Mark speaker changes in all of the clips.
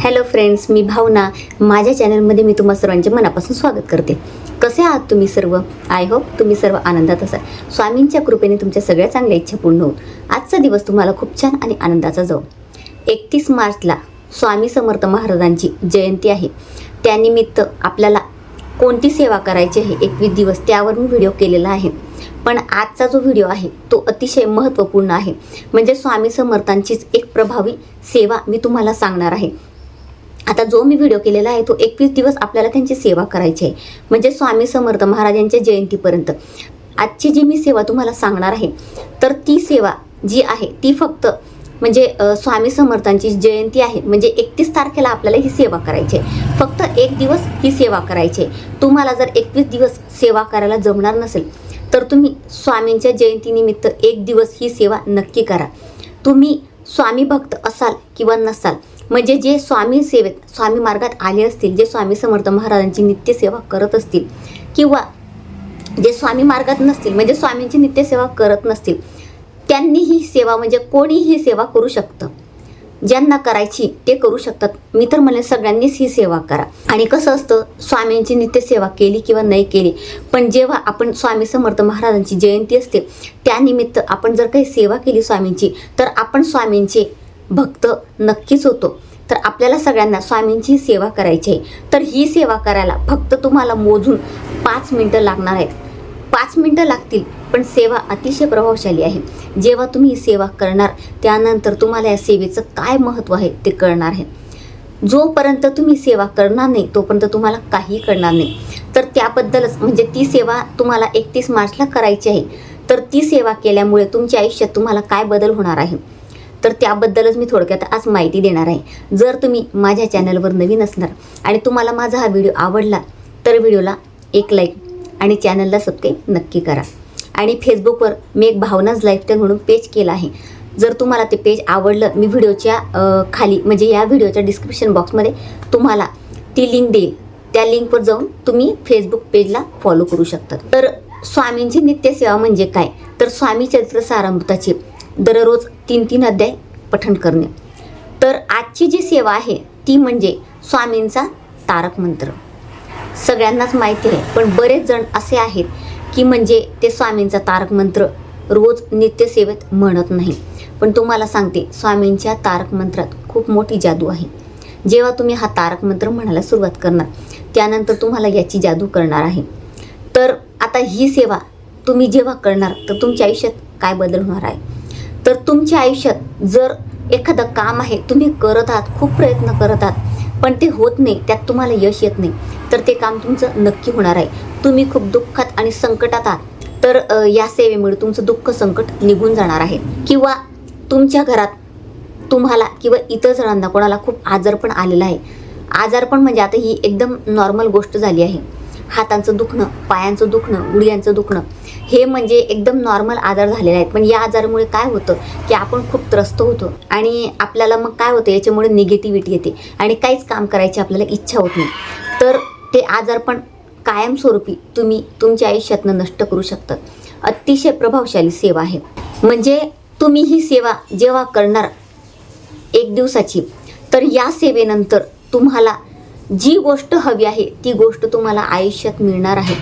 Speaker 1: Hello friends मी भावना. माझ्या चॅनलमध्ये मी तुम्हा सर्वांचे मनापासून स्वागत करते. कसे आहात तुम्ही सर्व? आय होप तुम्ही सर्व आनंदात असाल. स्वामींच्या कृपेने तुमच्या सगळ्या चांगल्या इच्छा पूर्ण होऊन आजचा दिवस तुम्हाला खूप छान आणि आनंदाचा जाऊ एकतीस मार्चला स्वामी समर्थ महाराजांची जयंती आहे. त्यानिमित्त आपल्याला कोणती सेवा करायची आहे एकवीस दिवस त्यावर मी व्हिडिओ केलेला आहे. पण आजचा जो व्हिडिओ आहे तो अतिशय महत्त्वपूर्ण आहे. म्हणजे स्वामी समर्थांचीच एक प्रभावी सेवा मी तुम्हाला सांगणार आहे. आता जो मी व्हिडिओ केलेला आहे तो एकवीस दिवस आपल्याला त्यांची सेवा करायची आहे. म्हणजे स्वामी समर्थ महाराजांच्या जयंतीपर्यंत. आजची जी मी सेवा तुम्हाला सांगणार आहे तर ती सेवा जी आहे ती फक्त म्हणजे स्वामी समर्थांची जयंती आहे. म्हणजे एकतीस तारखेला आपल्याला ही सेवा करायची आहे. फक्त एक दिवस ही सेवा करायची आहे. तुम्हाला जर एकवीस दिवस सेवा करायला जमणार नसेल तर तुम्ही स्वामींच्या जयंतीनिमित्त एक दिवस ही सेवा नक्की करा. तुम्ही स्वामी भक्त असाल किंवा नसाल म्हणजे जे स्वामी सेवेत स्वामी मार्गात आले असतील जे स्वामी समर्थ महाराजांची नित्यसेवा करत असतील किंवा जे स्वामी मार्गात नसतील म्हणजे स्वामींची नित्यसेवा करत नसतील त्यांनी ही सेवा म्हणजे कोणीही सेवा करू शकतं. ज्यांना करायची ते करू शकतात. मी तर म्हणेन सगळ्यांनीच ही सेवा करा. आणि कसं असतं स्वामींची नित्यसेवा केली किंवा नाही केली पण जेव्हा आपण स्वामी समर्थ महाराजांची जयंती असते त्यानिमित्त आपण जर काही सेवा केली स्वामींची तर आपण स्वामींचे भक्त नक्कीच होतो. तर आपल्याला सगळ्यांना स्वामींची सेवा करायची आहे. तर ही सेवा करायला फक्त तुम्हाला मोजून पाच मिनटं लागणार आहेत. पाच मिनटं लागतील पण सेवा अतिशय प्रभावशाली आहे. जेव्हा तुम्ही ही सेवा करणार त्यानंतर तुम्हाला या सेवेचं काय महत्त्व आहे ते कळणार आहे. जोपर्यंत तुम्ही सेवा करणार नाही तोपर्यंत तुम्हाला काही कळणार नाही. तर त्याबद्दलच म्हणजे ती सेवा तुम्हाला एकतीस मार्चला करायची आहे. तर ती सेवा केल्यामुळे तुमच्या आयुष्यात तुम्हाला काय बदल होणार आहे? तर त्याबद्दलच मी थोडक्यात आज माहिती देणार आहे. जर तुम्ही माझ्या चॅनलवर नवीन असणार आणि तुम्हाला माझा हा व्हिडिओ आवडला तर व्हिडिओला एक लाईक आणि चॅनलला सबस्क्राईब नक्की करा. आणि फेसबुकवर मी एक भावनाज लाईफस्टाईल म्हणून पेज केला आहे. जर तुम्हाला ते पेज आवडलं मी व्हिडिओच्या खाली म्हणजे या व्हिडिओच्या डिस्क्रिप्शन बॉक्समध्ये तुम्हाला ती लिंक देईल. त्या लिंकवर जाऊन तुम्ही फेसबुक पेजला फॉलो करू शकता. तर स्वामींची नित्यसेवा म्हणजे काय? तर स्वामी चरित्र सारामृताचे दररोज तीन तीन अध्याय पठण करणे. तर आजची जी सेवा आहे ती म्हणजे स्वामींचा तारक मंत्र. सगळ्यांनाच माहिती आहे पण बरेच जण असे आहेत की म्हणजे ते स्वामींचा तारक मंत्र रोज नित्यसेवेत म्हणत नाही. पण तुम्हाला सांगते स्वामींच्या तारक मंत्रात खूप मोठी जादू आहे. जेव्हा तुम्ही हा तारक मंत्र म्हणायला सुरुवात करणार त्यानंतर तुम्हाला याची जादू करणार आहे. तर आता ही सेवा तुम्ही जेव्हा करणार तर तुमच्या आयुष्यात काय बदल होणार आहे? तर तुमच्या आयुष्यात जर एखादं काम आहे तुम्ही करत आहात खूप प्रयत्न करत आहात पण ते होत नाही त्यात तुम्हाला यश येत नाही तर ते काम तुमचं नक्की होणार आहे. तुम्ही खूप दुःखात आणि संकटात आहात तर या सेवेमुळे तुमचं दुःख संकट निघून जाणार आहे. किंवा तुमच्या घरात तुम्हाला किंवा इतर जणांना कोणाला खूप आजारपण आलेला आहे. आजारपण म्हणजे आता ही एकदम नॉर्मल गोष्ट झाली आहे. हातांचं दुखणं पायांचं दुखणं गुडघ्यांचं दुखणं हे म्हणजे एकदम नॉर्मल आजार झालेले आहेत. पण या आजारामुळे काय होतं की आपण खूप त्रस्त होतो आणि आपल्याला मग काय होतं? याच्यामुळे निगेटिव्हिटी येते आणि काहीच काम करायची आपल्याला इच्छा होत नाही. तर ते आजारपण कायमस्वरूपी तुम्ही तुमच्या आयुष्यातनं नष्ट करू शकतात. अतिशय प्रभावशाली सेवा आहे. म्हणजे तुम्ही ही सेवा जेव्हा करणार एक दिवसाची तर या सेवेनंतर तुम्हाला जी गोष्ट हवी आहे ती गोष्ट तुम्हाला आयुष्यात मिळणार आहे.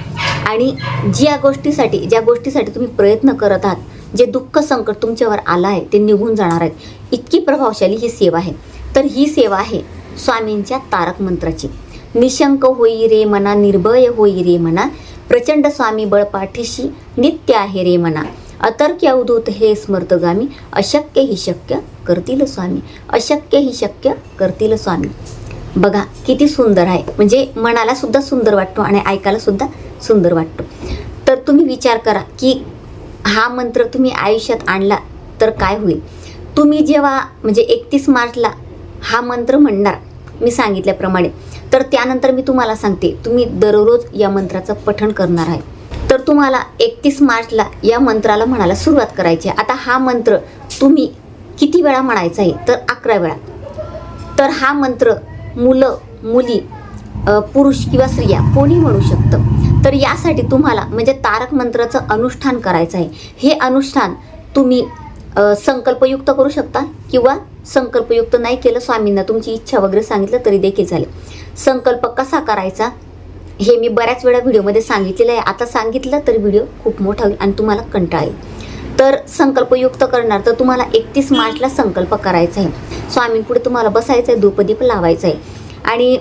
Speaker 1: आणि ज्या गोष्टीसाठी ज्या गोष्टीसाठी तुम्ही प्रयत्न करत आहात जे दुःख संकट तुमच्यावर आलं आहे ते निघून जाणार आहेत इतकी प्रभावशाली ही सेवा आहे. तर ही सेवा आहे स्वामींच्या तारक मंत्राची. निशंक होई रे मना निर्भय होई रे मना प्रचंड स्वामी बळपाठीशी नित्य आहे रे मना. अतर्क्य अवधूत हे स्मर्तगामी अशक्य ही शक्य करतील स्वामी अशक्य ही शक्य करतील स्वामी. बघा किती सुंदर आहे. म्हणजे मनाला सुद्धा सुंदर वाटतो आणि ऐकायला सुद्धा सुंदर वाटतो. तर तुम्ही विचार करा की हा मंत्र तुम्ही आयुष्यात आणला तर काय होईल? तुम्ही जेव्हा म्हणजे एकतीस मार्चला हा मंत्र म्हणणार मी सांगितल्याप्रमाणे तर त्यानंतर मी तुम्हाला सांगते तुम्ही दररोज या मंत्राचं पठण करणार आहे. तर तुम्हाला एकतीस मार्चला या मंत्राला म्हणायला सुरुवात करायची आहे. आता हा मंत्र तुम्ही किती वेळा म्हणायचा आहे? तर अकरा वेळा. तर हा मंत्र मुलं मुली पुरुष किंवा स्त्रिया कोणी म्हणू शकतं? तर यासाठी तुम्हाला म्हणजे तारक मंत्राचं अनुष्ठान करायचं आहे. हे अनुष्ठान तुम्ही संकल्पयुक्त करू शकता किंवा संकल्पयुक्त नाही केलं स्वामींना तुमची इच्छा वगैरे सांगितलं तरी देखील चालेल. संकल्प कसा करायचा? हे मी बऱ्याच वेळा व्हिडिओमध्ये सांगितलेलं आहे. आता सांगितलं तर व्हिडिओ खूप मोठा होईल आणि तुम्हाला कंटाळ येईल तर संकल्पयुक्त करणार तर तुम्हाला एकतीस मार्चला संकल्प करायचा आहे. स्वामींपुढे तुम्हाला बसायचं आहे धूपदीप लावायचं आहे आणि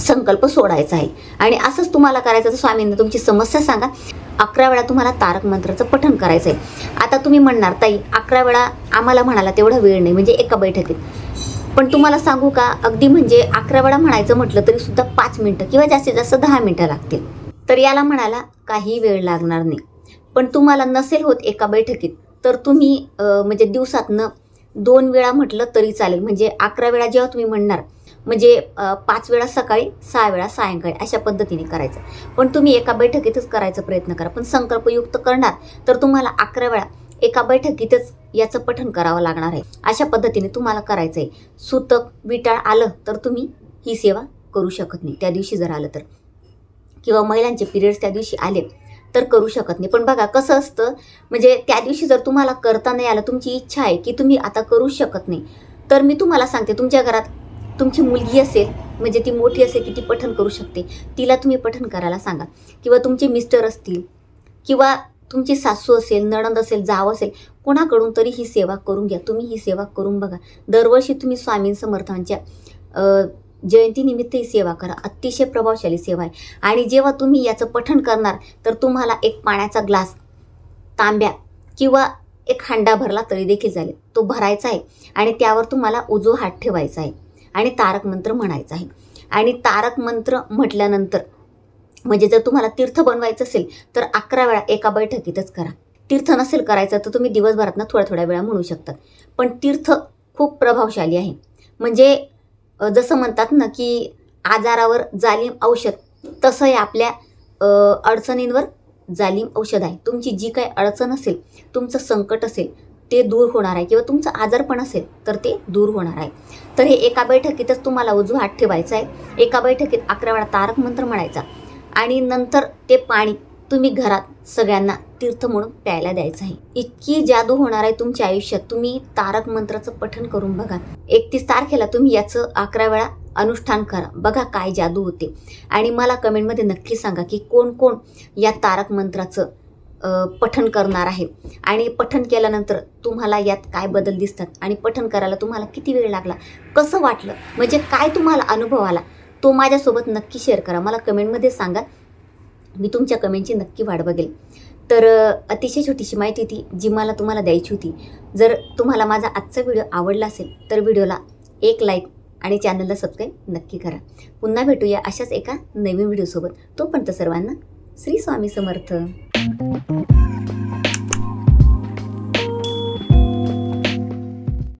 Speaker 1: संकल्प सोडायचा आहे. आणि असंच तुम्हाला करायचं तर स्वामींना तुमची समस्या सांगा. अकरा वेळा तुम्हाला तारक मंत्राचं पठण करायचं आहे. आता तुम्ही म्हणणार ताई अकरा वेळा आम्हाला म्हणाला तेवढा वेळ नाही. म्हणजे एका बैठकीत. पण तुम्हाला सांगू का अगदी म्हणजे अकरा वेळा म्हणायचं म्हटलं तरी सुद्धा पाच मिनटं किंवा जास्तीत जास्त दहा मिनटं लागतील. तर याला म्हणायला काही वेळ लागणार नाही. पण तुम्हाला नसेल होत एका बैठकीत तर तुम्ही म्हणजे दिवसातनं दोन वेळा म्हटलं तरी चालेल. म्हणजे अकरा वेळा जेव्हा तुम्ही म्हणणार म्हणजे पाच वेळा सकाळी सहा वेळा सायंकाळी अशा पद्धतीने करायचं. पण तुम्ही एका बैठकीतच करायचा प्रयत्न करा. पण संकल्पयुक्त करणार तर तुम्हाला अकरा वेळा एका बैठकीतच याचं पठण करावं लागणार आहे. अशा पद्धतीने तुम्हाला करायचं आहे सुतक विटाळ आलं तर तुम्ही ही सेवा करू शकत नाही. त्या दिवशी जर आलं तर. किंवा महिलांचे पिरियड्स त्या दिवशी आले तर करू शकत नाही. पण बघा कसं असतं म्हणजे त्या दिवशी जर तुम्हाला करता नाही आलं तुमची इच्छा आहे की तुम्ही आता करू शकत नाही तर मी तुम्हाला सांगते तुमच्या घरात तुमची मुलगी असेल म्हणजे ती मोठी असेल की ती पठण करू शकते तिला तुम्ही पठण करायला सांगा. किंवा तुमचे मिस्टर असतील किंवा तुमची सासू असेल नणंद असेल जाव असेल कोणाकडून तरी ही सेवा करून घ्या. तुम्ही ही सेवा करून बघा. दरवर्षी तुम्ही स्वामी समर्थांच्या जयंतीनिमित्त ही सेवा करा. अतिशय प्रभावशाली सेवा आहे. आणि जेव्हा तुम्ही याचं पठण करणार तर तुम्हाला एक पाण्याचा ग्लास तांब्या किंवा एक हांडा भरला तरी देखील चालेल. तो भरायचा आहे आणि त्यावर तुम्हाला उजो हात ठेवायचा आहे आणि तारक मंत्र म्हणायचा आहे. आणि तारक मंत्र म्हटल्यानंतर म्हणजे जर तुम्हाला तीर्थ बनवायचं असेल तर अकरा वेळा एका बैठकीतच करा. तीर्थ नसेल करायचं तर तुम्ही दिवसभरातनं थोड्या थोड्या वेळा म्हणू शकतात पण तीर्थ खूप प्रभावशाली आहे. म्हणजे जसं म्हणतात ना की आजारावर जालीम औषध तसं आपल्या अडचणींवर जालीम औषध आहे. तुमची जी काही अडचण असेल तुमचं संकट असेल ते दूर होणार आहे. किंवा तुमचं आजारपण असेल तर ते दूर होणार आहे. तर हे एका बैठकीतच तुम्हाला उजवा हात ठेवायचा आहे. एका बैठकीत अकरा वेळा तारक मंत्र म्हणायचा. आणि नंतर ते पाणी तुम्ही घरात सगळ्यांना तीर्थ म्हणून प्यायला द्यायचं आहे. इतकी जादू होणार आहे तुमच्या आयुष्यात. तुम्ही तारक मंत्राचं पठण करून बघा. एकतीस तारखेला तुम्ही याचं अकरा वेळा अनुष्ठान करा. बघा काय जादू होते. आणि मला कमेंटमध्ये नक्की सांगा की कोण कोण या तारक मंत्राचं पठण करणार आहे. आणि पठण केल्यानंतर तुम्हाला यात काय बदल दिसतात? आणि पठण करायला तुम्हाला किती वेळ लागला? कसं वाटलं? म्हणजे काय तुम्हाला अनुभव आला? तो माझ्यासोबत नक्की शेअर करा. मला कमेंटमध्ये सांगा. मी तुमच्या कमेंटची नक्की वाट बघेल. तर अतिशय छोटीशी माहिती होती जी मला तुम्हाला द्यायची होती. जर तुम्हाला माझा आजचा व्हिडिओ आवडला असेल तर व्हिडिओला एक लाईक आणि चॅनलला सबस्क्राईब नक्की करा. पुन्हा भेटूया अशाच एका नवीन व्हिडिओसोबत तोपर्यंत सर्वांना श्री स्वामी समर्थ.